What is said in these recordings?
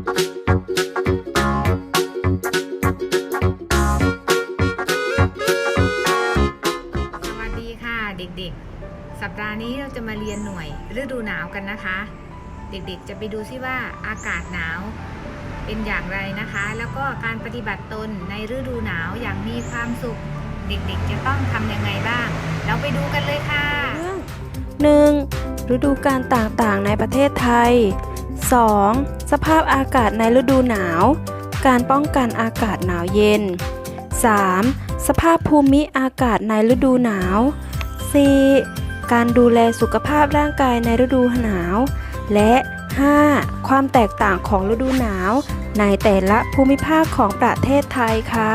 สวัสดีค่ะเด็กๆ สัปดาห์นี้เราจะมาเรียนหน่วยฤดูหนาวกันนะคะ เด็กๆจะไปดูซิว่าอากาศหนาวเป็นอย่างไรนะคะ แล้วก็การปฏิบัติตนในฤดูหนาวอย่างมีความสุข เด็กๆจะต้องทำยังไงบ้าง เราไปดูกันเลยค่ะเรื่อง 1. ฤดูกาลต่างๆในประเทศไทย 2. สภาพอากาศในฤดูหนาว การป้องกันอากาศหนาวเย็น 3. สภาพภูมิอากาศในฤดูหนาว 4. การดูแลสุขภาพร่างกายในฤดูหนาว และ 5. ความแตกต่างของฤดูหนาว ในแต่ละภูมิภาคของประเทศไทยค่ะ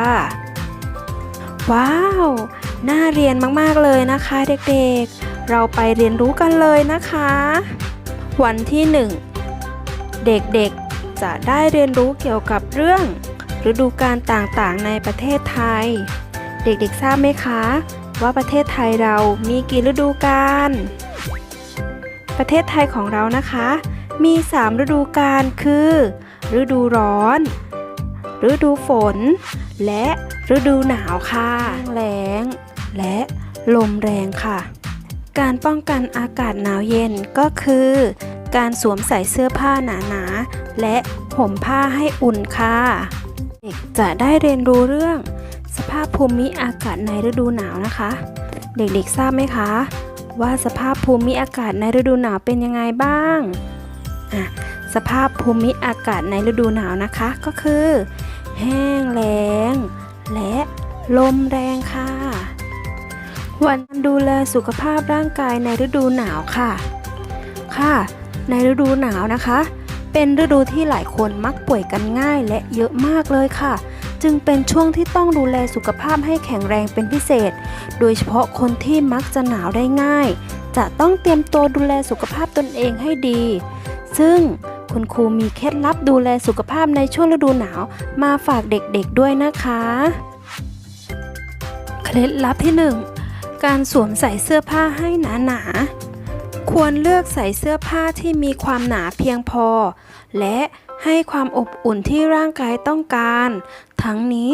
ว้าว น่าเรียนมาก ๆ เลยนะคะเด็กๆ เราไปเรียนรู้กันเลยนะคะ วันที่ 1 เด็กๆ จะได้เรียนรู้เกี่ยวกับเรื่อง ฤดูกาลต่างๆ ในประเทศไทย เด็กๆ ทราบไหมคะ ว่าประเทศไทยเรามีกี่ฤดูกาล ประเทศไทยของเรานะคะ มี 3 ฤดูกาลคือ ฤดูร้อน ฤดูฝน และฤดูหนาวค่ะแล้ง และลมแรงค่ะ การป้องกันอากาศหนาวเย็นก็คือ การสวมใส่เสื้อผ้าหนาๆ และห่มผ้าให้อุ่นค่ะ เด็กจะได้เรียนรู้เรื่อง สภาพภูมิอากาศในฤดูหนาวนะคะ เด็กๆทราบไหมคะ ว่าสภาพภูมิอากาศในฤดูหนาวเป็นยังไงบ้างอะสภาพภูมิอากาศในฤดูหนาวนะคะก็คือ แห้งแล้ง และลมแรงค่ะ วันดูแลสุขภาพร่างกายในฤดูหนาวค่ะ ค่ะ ในฤดูหนาวนะคะ เป็นฤดูที่หลายคนมักป่วยกันง่ายและเยอะมากเลยค่ะ จึงเป็นช่วงที่ต้องดูแลสุขภาพให้แข็งแรงเป็นพิเศษ โดยเฉพาะคนที่มักจะหนาวได้ง่าย จะต้องเตรียมตัวดูแลสุขภาพตนเองให้ดี ซึ่งคุณครูมีเคล็ดลับดูแลสุขภาพในช่วงฤดูหนาวมาฝากเด็กๆด้วยนะคะ เคล็ดลับที่ 1 การสวมใส่เสื้อผ้าให้หนาๆ ควรเลือกใส่เสื้อผ้าที่มีความหนาเพียงพอ และให้ความอบอุ่นที่ร่างกายต้องการ ทั้งนี้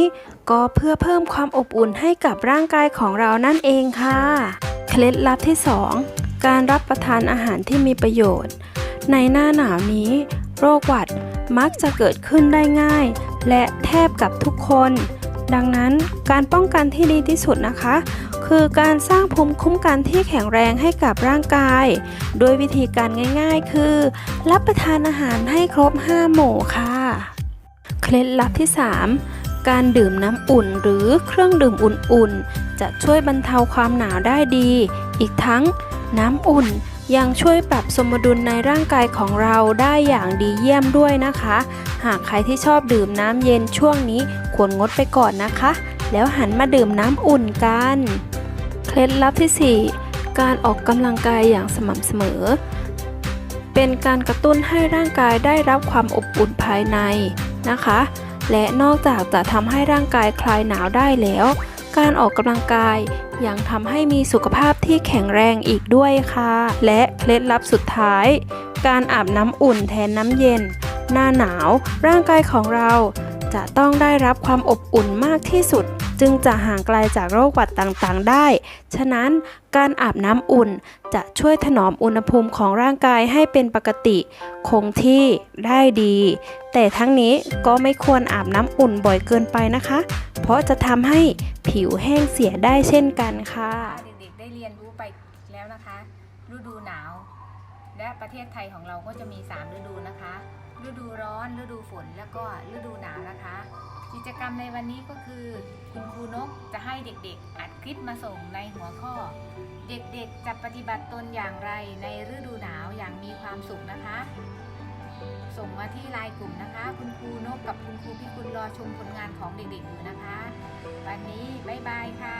ก็เพื่อเพิ่มความอบอุ่นให้กับร่างกายของเรานั่นเองค่ะ เคล็ดลับที่ 2 การรับประทานอาหารที่มีประโยชน์ ในหน้าหนาวนี้ โรคหวัดมักจะเกิดขึ้นได้ง่าย และแทบกับทุกคน ดังนั้นการป้องกันที่ดีที่สุดนะคะ คือการสร้างภูมิคุ้มกันที่แข็งแรงให้กับร่างกาย โดยวิธีการง่าย ๆ คือ รับประทานอาหารให้ครบ 5 หมู่ค่ะ เคล็ดลับที่ 3 การดื่มน้ำอุ่นหรือเครื่องดื่มอุ่นๆ จะช่วยบรรเทาความหนาวได้ดี อีกทั้งน้ำอุ่นยังช่วยปรับสมดุลในร่างกายของเราได้อย่างดีเยี่ยมด้วยนะคะ หากใครที่ชอบดื่มน้ำเย็นช่วงนี้ควรงดไปก่อนนะคะ แล้วหันมาดื่มน้ำอุ่นกัน เคล็ดลับที่ 4 การออกกำลังกายอย่างสม่ำเสมอ เป็นการกระตุ้นให้ร่างกายได้รับความอบอุ่นภายในนะคะ และนอกจากจะทำให้ร่างกายคลายหนาวได้แล้ว การออกกำลังกายยังทำให้มีสุขภาพที่แข็งแรงอีกด้วยค่ะ และเคล็ดลับสุดท้าย การอาบน้ำอุ่นแทนน้ำเย็น หน้าหนาว ร่างกายของเราจะต้องได้รับความอบอุ่นมากที่สุด จึงจะห่างไกลจากโรคหวัดต่างๆ ได้ ฉะนั้นการอาบน้ำอุ่นจะช่วยถนอมอุณหภูมิของร่างกายให้เป็นปกติ คงที่ได้ดี แต่ทั้งนี้ก็ไม่ควรอาบน้ำอุ่นบ่อยเกินไปนะคะ เพราะจะทำให้ผิวแห้งเสียได้เช่นกันค่ะ เด็กๆได้เรียนรู้ไปแล้วนะคะ ฤดูหนาว และประเทศไทยของเราก็จะมี 3 ฤดูนะคะ ฤดูร้อน ฤดูฝน แล้วก็ฤดูหนาวนะคะ กิจกรรมในวันนี้ก็คือคุณครูนกจะให้เด็กๆ อัดคลิปมาส่งในหัวข้อ เด็กๆ จะปฏิบัติตนอย่างไรในฤดูหนาวอย่างมีความสุขนะคะ ส่งมาที่ไลน์กลุ่มนะคะ คุณครูนกกับคุณครูพิคุณรอชมผลงานของเด็กๆอยู่นะคะ วันนี้บ๊ายบายค่ะ